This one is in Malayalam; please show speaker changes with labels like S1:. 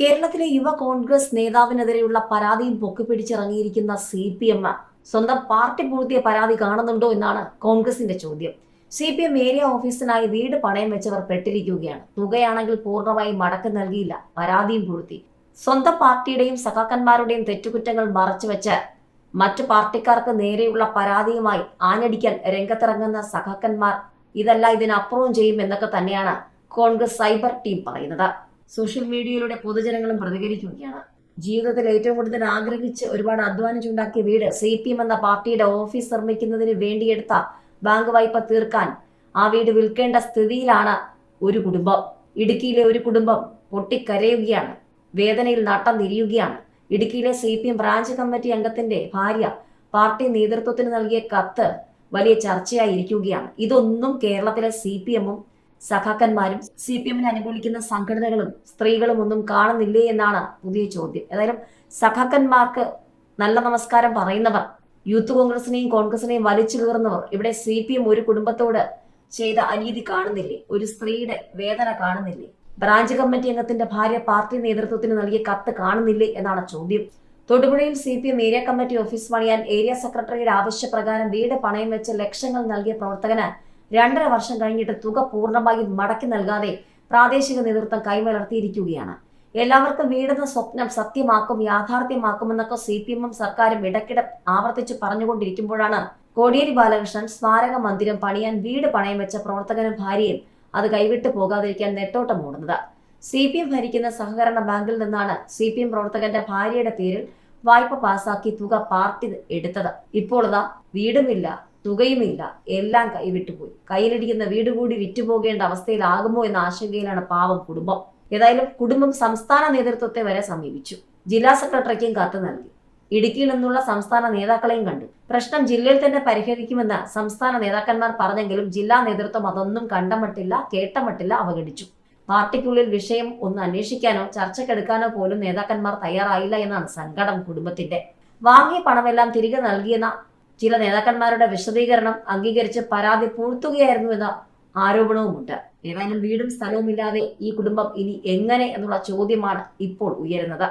S1: കേരളത്തിലെ യുവ കോൺഗ്രസ് നേതാവിനെതിരെയുള്ള പരാതിയും പൊക്കിപ്പിടിച്ചിറങ്ങിയിരിക്കുന്ന സി പി എം. സ്വന്തം പാർട്ടി പൂർത്തിയ പരാതി കാണുന്നുണ്ടോ എന്നാണ് കോൺഗ്രസിന്റെ ചോദ്യം. സി പി എം ഏരിയ ഓഫീസിനായി വീട് പണയം വെച്ചവർ പെട്ടിരിക്കുകയാണ്. തുകയാണെങ്കിൽ പൂർണമായി മടക്കം നൽകിയില്ല. പരാതിയും പൂർത്തി. സ്വന്തം പാർട്ടിയുടെയും സഖാക്കന്മാരുടെയും തെറ്റുകുറ്റങ്ങൾ മറച്ചുവെച്ച് മറ്റു പാർട്ടിക്കാർക്ക് നേരെയുള്ള പരാതിയുമായി ആഞ്ഞടിക്കാൻ രംഗത്തിറങ്ങുന്ന സഖാക്കന്മാർ ഇതല്ല ഇതിനപ്പുറവും ചെയ്യും എന്നൊക്കെ തന്നെയാണ് കോൺഗ്രസ് സൈബർ ടീം പറയുന്നത്. സോഷ്യൽ മീഡിയയിലൂടെ പൊതുജനങ്ങളും പ്രതികരിക്കുകയാണ്. ജീവിതത്തിൽ ഏറ്റവും കൂടുതൽ ആഗ്രഹിച്ച് ഒരുപാട് അധ്വാനിച്ചുണ്ടാക്കിയ വീട് സി പി എം എന്ന പാർട്ടിയുടെ ഓഫീസ് നിർമ്മിക്കുന്നതിന് വേണ്ടിയെടുത്ത ബാങ്ക് വായ്പ തീർക്കാൻ ആ വീട് വിൽക്കേണ്ട സ്ഥിതിയിലാണ് ഒരു കുടുംബം. ഇടുക്കിയിലെ ഒരു കുടുംബം പൊട്ടിക്കരയുകയാണ്. വേദനയിൽ നട്ടം തിരിയുകയാണ്. ഇടുക്കിയിലെ C P M branch committee അംഗത്തിന്റെ ഭാര്യ പാർട്ടി നേതൃത്വത്തിന് നൽകിയ കത്ത് വലിയ ചർച്ചയായിരിക്കുകയാണ്. ഇതൊന്നും കേരളത്തിലെ സി പി എമ്മും സഖാക്കന്മാരും സി പി എമ്മിനെ അനുകൂലിക്കുന്ന സംഘടനകളും സ്ത്രീകളും ഒന്നും കാണുന്നില്ലേ എന്നാണ് പുതിയ ചോദ്യം. ഏതായാലും സഖാക്കന്മാർക്ക് നല്ല നമസ്കാരം പറയുന്നവർ യൂത്ത് കോൺഗ്രസിനെയും കോൺഗ്രസിനെയും വലിച്ചു കീറുന്നവർ ഇവിടെ സി പി എം ഒരു കുടുംബത്തോട് ചെയ്ത അനീതി കാണുന്നില്ലേ? ഒരു സ്ത്രീയുടെ വേദന കാണുന്നില്ലേ? ബ്രാഞ്ച് കമ്മിറ്റി അംഗത്തിന്റെ ഭാര്യ പാർട്ടി നേതൃത്വത്തിന് നൽകിയ കത്ത് കാണുന്നില്ലേ എന്നാണ് ചോദ്യം. തൊടുപുഴയിൽ C P M area committee office പണിയാൻ ഏരിയ സെക്രട്ടറിയുടെ ആവശ്യപ്രകാരം വീട് പണയം വെച്ച് ലക്ഷങ്ങൾ നൽകിയ പ്രവർത്തകന് രണ്ടര വർഷം കഴിഞ്ഞിട്ട് തുക പൂർണമായും മടക്കി നൽകാതെ പ്രാദേശിക നേതൃത്വം കൈമലർത്തിയിരിക്കുകയാണ്. എല്ലാവർക്കും വീടുന്ന സ്വപ്നം സത്യമാക്കും യാഥാർത്ഥ്യമാക്കുമെന്നൊക്കെ സി പി എമ്മും സർക്കാരും ഇടയ്ക്കിടെ ആവർത്തിച്ചു പറഞ്ഞുകൊണ്ടിരിക്കുമ്പോഴാണ് കോടിയേരി ബാലകൃഷ്ണൻ സ്മാരക മന്ദിരം പണിയാൻ വീട് പണയം വെച്ച പ്രവർത്തകനും ഭാര്യയും അത് കൈവിട്ടു പോകാതിരിക്കാൻ നെട്ടോട്ടം ഓടുന്നത് സി പി എം ഭരിക്കുന്ന സഹകരണ ബാങ്കിൽ നിന്നാണ് സി പി എം പ്രവർത്തകന്റെ ഭാര്യയുടെ പേരിൽ വായ്പ പാസാക്കി തുക പാർട്ടി എടുത്തത്. ഇപ്പോൾ ഇതാ വീടുമില്ല തുകയുമില്ല. എല്ലാം കൈവിട്ടുപോയി കയ്യിലിരിക്കുന്ന വീട് കൂടി വിറ്റുപോകേണ്ട അവസ്ഥയിലാകുമോ എന്ന ആശങ്കയിലാണ് പാവം കുടുംബം. ഏതായാലും കുടുംബം സംസ്ഥാന നേതൃത്വത്തെ വരെ സമീപിച്ചു. ജില്ലാ സെക്രട്ടറിക്കും കത്ത് നൽകി. ഇടുക്കിയിൽ നിന്നുള്ള സംസ്ഥാന നേതാക്കളെയും കണ്ടു. പ്രശ്നം ജില്ലയിൽ തന്നെ പരിഹരിക്കുമെന്ന് സംസ്ഥാന നേതാക്കന്മാർ പറഞ്ഞെങ്കിലും ജില്ലാ നേതൃത്വം അതൊന്നും കണ്ടമട്ടില്ല കേട്ടമട്ടില്ല അവഗണിച്ചു. പാർട്ടിക്കുള്ളിൽ വിഷയം ഒന്ന് അന്വേഷിക്കാനോ ചർച്ചക്കെടുക്കാനോ പോലും നേതാക്കന്മാർ തയ്യാറായില്ല എന്നാണ് സങ്കടം കുടുംബത്തിന്റെ. വാങ്ങിയ പണമെല്ലാം തിരികെ നൽകിയെന്ന ചില നേതാക്കന്മാരുടെ വിശദീകരണം അംഗീകരിച്ച് പരാതി പൂഴ്ത്തുകയായിരുന്നു എന്ന ആരോപണവുമുണ്ട്. ഏതായാലും വീടും സ്ഥലവുമില്ലാതെ ഈ കുടുംബം ഇനി എങ്ങനെ എന്നുള്ള ചോദ്യമാണ് ഇപ്പോൾ ഉയരുന്നത്.